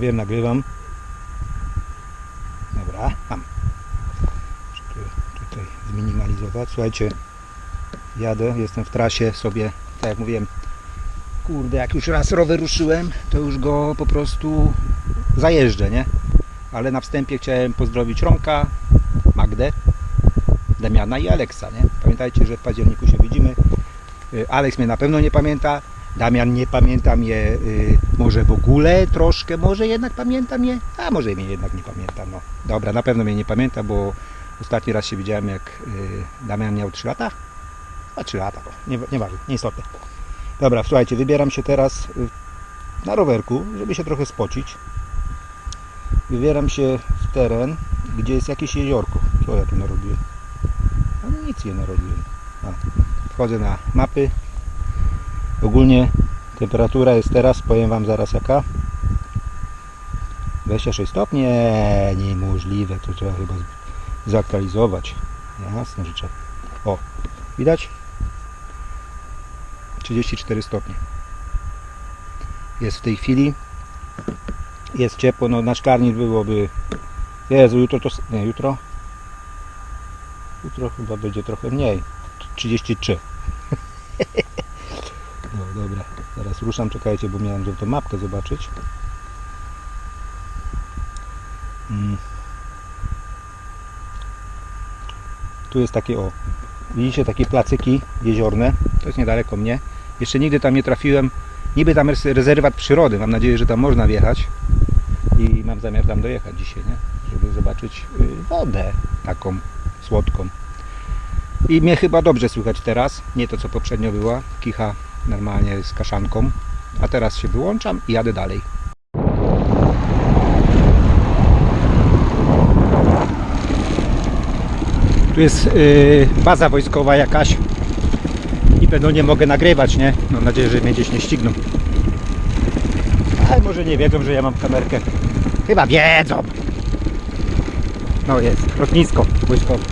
Wiem, nagrywam. Dobra, mam. Tutaj zminimalizować. Słuchajcie, jadę, jestem w trasie sobie, tak jak mówiłem, kurde, jak już raz rower ruszyłem, to już go po prostu zajeżdżę, nie? Ale na wstępie chciałem pozdrowić Romka, Magdę, Damiana i Aleksa, nie? Pamiętajcie, że w październiku się widzimy. Y, Aleks mnie na pewno nie pamięta, Damian nie pamięta mnie y, może w ogóle, troszkę może jednak pamięta mnie, a może mnie jednak nie pamięta, no. Dobra, na pewno mnie nie pamięta, bo ostatni raz się widziałem jak y, Damian miał 3 lata, a 3 lata, bo nie, nieważne, nieistotne. Dobra, słuchajcie, wybieram się teraz y, na rowerku, żeby się trochę spocić. Wybieram się w teren, gdzie jest jakieś jeziorko. Co ja tu narobiłem? A nic nie narobiłem. A, wchodzę na mapy. Ogólnie temperatura jest teraz, powiem Wam zaraz jaka. 26 stopni? Nie, niemożliwe. To trzeba chyba zaktualizować. Jasne, trzeba. O, widać? 34 stopnie. Jest w tej chwili. Jest ciepło, no na szklarni byłoby. Jezu, jutro to. Nie, jutro. Jutro chyba będzie trochę mniej. 33. Dobra, teraz ruszam, czekajcie, bo miałem żeby tą mapkę zobaczyć. Mm. Tu jest takie o. Widzicie takie placyki jeziorne. To jest niedaleko mnie. Jeszcze nigdy tam nie trafiłem. Niby tam jest rezerwat przyrody. Mam nadzieję, że tam można wjechać. I mam zamiar tam dojechać dzisiaj, nie? Żeby zobaczyć y, wodę taką słodką. I mnie chyba dobrze słychać teraz. Nie to co poprzednio była. Kicha normalnie z kaszanką. A teraz się wyłączam i jadę dalej. Tu jest yy, baza wojskowa jakaś. I pewno nie mogę nagrywać, nie? Mam nadzieję, że mnie gdzieś nie ścigną. Ale może nie wiedzą, że ja mam kamerkę. Chyba wiedzą. No jest, lotnisko wojskowe.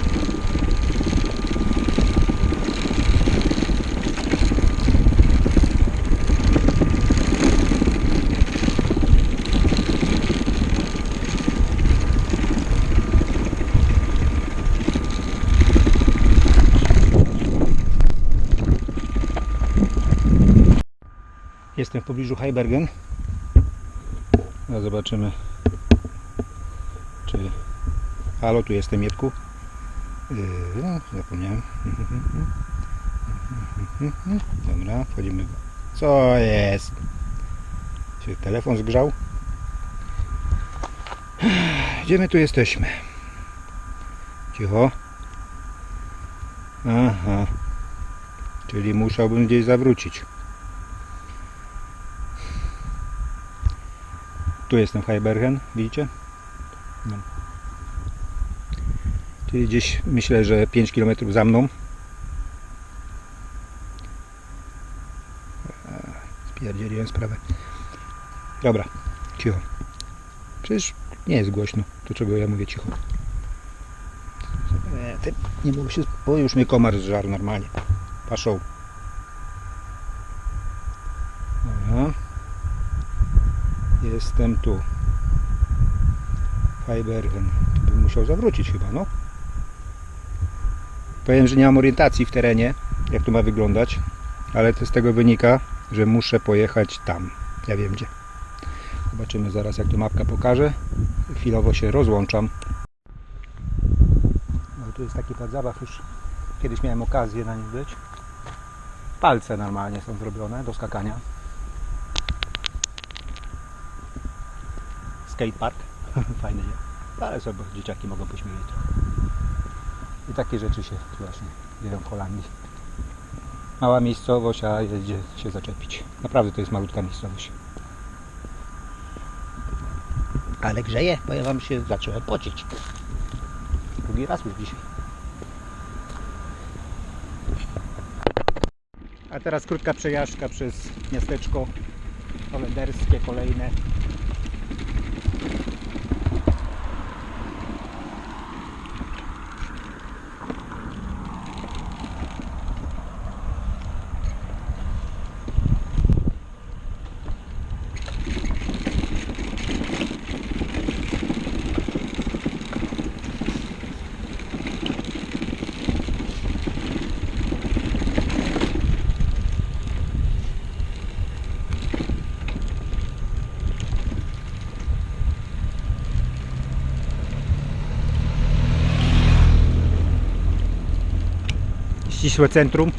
Jestem w pobliżu Heibergen. A zobaczymy, czy... Halo, tu jestem, Mietku. Yy, no, zapomniałem. Dobra, wchodzimy. Co jest? Się telefon zgrzał. Gdzie my tu jesteśmy? Cicho. Aha. Czyli musiałbym gdzieś zawrócić. Tu jestem w Heibergen, widzicie? No. Czyli gdzieś myślę, że 5 km za mną. Eee, Spierdzieliłem sprawę. Dobra, cicho. Przecież nie jest głośno. To czego ja mówię cicho? Ty nie mogę się... Już mnie komar zżarł normalnie. Paszą. Dobra. Jestem tu. Heibergen. Tu bym musiał zawrócić chyba, no. Powiem, że nie mam orientacji w terenie, jak to ma wyglądać, ale to z tego wynika, że muszę pojechać tam. Ja wiem gdzie. Zobaczymy zaraz, jak to mapka pokaże. Chwilowo się rozłączam. No tu jest taki zabaw już. Kiedyś miałem okazję na nim być. Palce normalnie są zrobione do skakania. Skatepark. Fajny? Ale sobie dzieciaki mogą trochę. I takie rzeczy się właśnie dzieją w Holandii. Mała miejscowość, a jedzie się zaczepić. Naprawdę to jest malutka miejscowość. Ale grzeje, bo ja wam się zacząłem pocić. Drugi raz już dzisiaj. A teraz krótka przejażdżka przez miasteczko holenderskie, kolejne. Ścisłe centrum.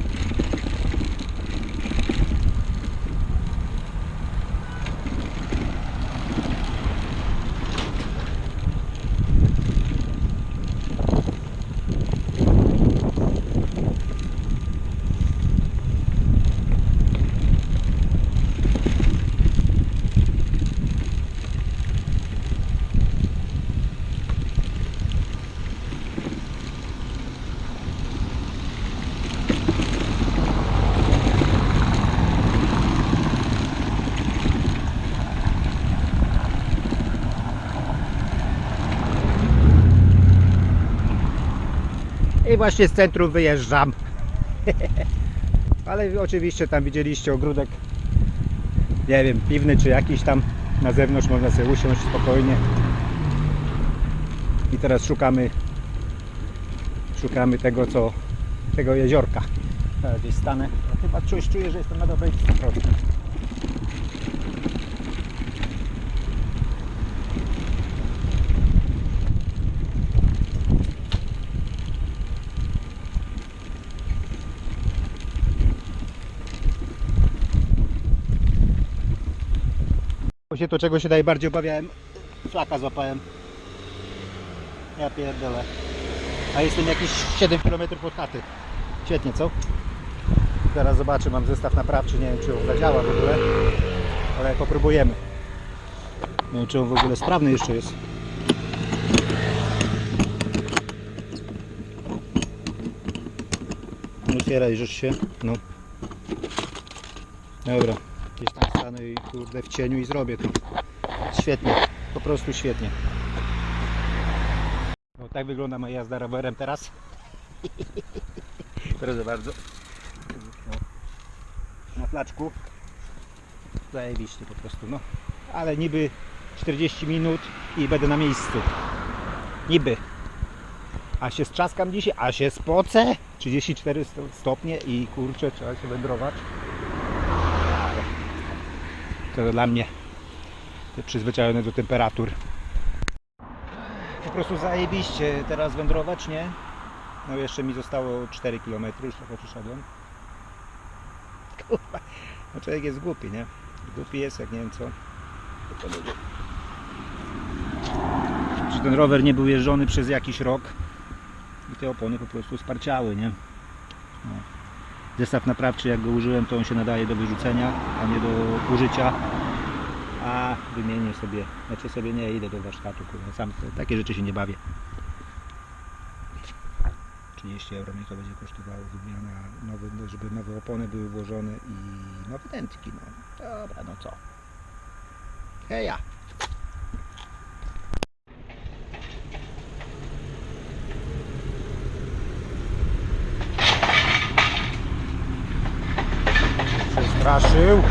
I właśnie z centrum wyjeżdżam. Ale oczywiście tam widzieliście ogródek, nie wiem, piwny czy jakiś tam na zewnątrz można sobie usiąść spokojnie. I teraz szukamy szukamy tego co tego jeziorka. Teraz gdzieś stanę. Chyba coś czuję, że jestem na dobrej drodze. Właśnie to czego się najbardziej obawiałem, flaka złapałem. Ja pierdolę. A jestem jakieś 7 km od chaty. Świetnie, co? Zaraz zobaczę, mam zestaw naprawczy, nie wiem czy on zadziała w ogóle, ale popróbujemy. Nie wiem czy on w ogóle sprawny jeszcze jest. Otwieraj, rzecz się. No. Dobra. Gdzieś tam stanę i kurde w cieniu i zrobię to. Świetnie. Po prostu świetnie. No, tak wygląda moja jazda rowerem teraz. Proszę bardzo. No. Na flaczku. Zajebiście po prostu, no. Ale niby 40 minut i będę na miejscu. Niby. A się strzaskam dzisiaj, a się spocę. 34 sto- stopnie i kurczę, trzeba się wędrować. To dla mnie przyzwyczajony do temperatur. Po prostu zajebiście teraz wędrować, nie? No jeszcze mi zostało 4 km, już trochę przyszedłem. Kurwa, no człowiek jest głupi, nie? Głupi jest jak nie wiem co. Czy ten rower nie był jeżdżony przez jakiś rok i te opony po prostu sparciały, nie? No. Zestaw naprawczy jak go użyłem to on się nadaje do wyrzucenia, a nie do użycia. A wymienię sobie, znaczy sobie nie idę do warsztatu, kurwa, sam takie rzeczy się nie bawię. 30 euro mnie to będzie kosztowało wymiana, nowe, żeby nowe opony były włożone i nowe dętki, no. Dobra, no co. Heja! Kraszył.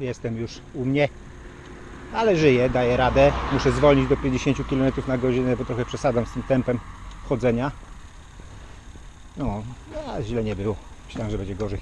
Jestem już u mnie, ale żyję, daję radę. Muszę zwolnić do 50 km na godzinę, bo trochę przesadzam z tym tempem chodzenia. No, a źle nie było. Myślałem, że będzie gorzej.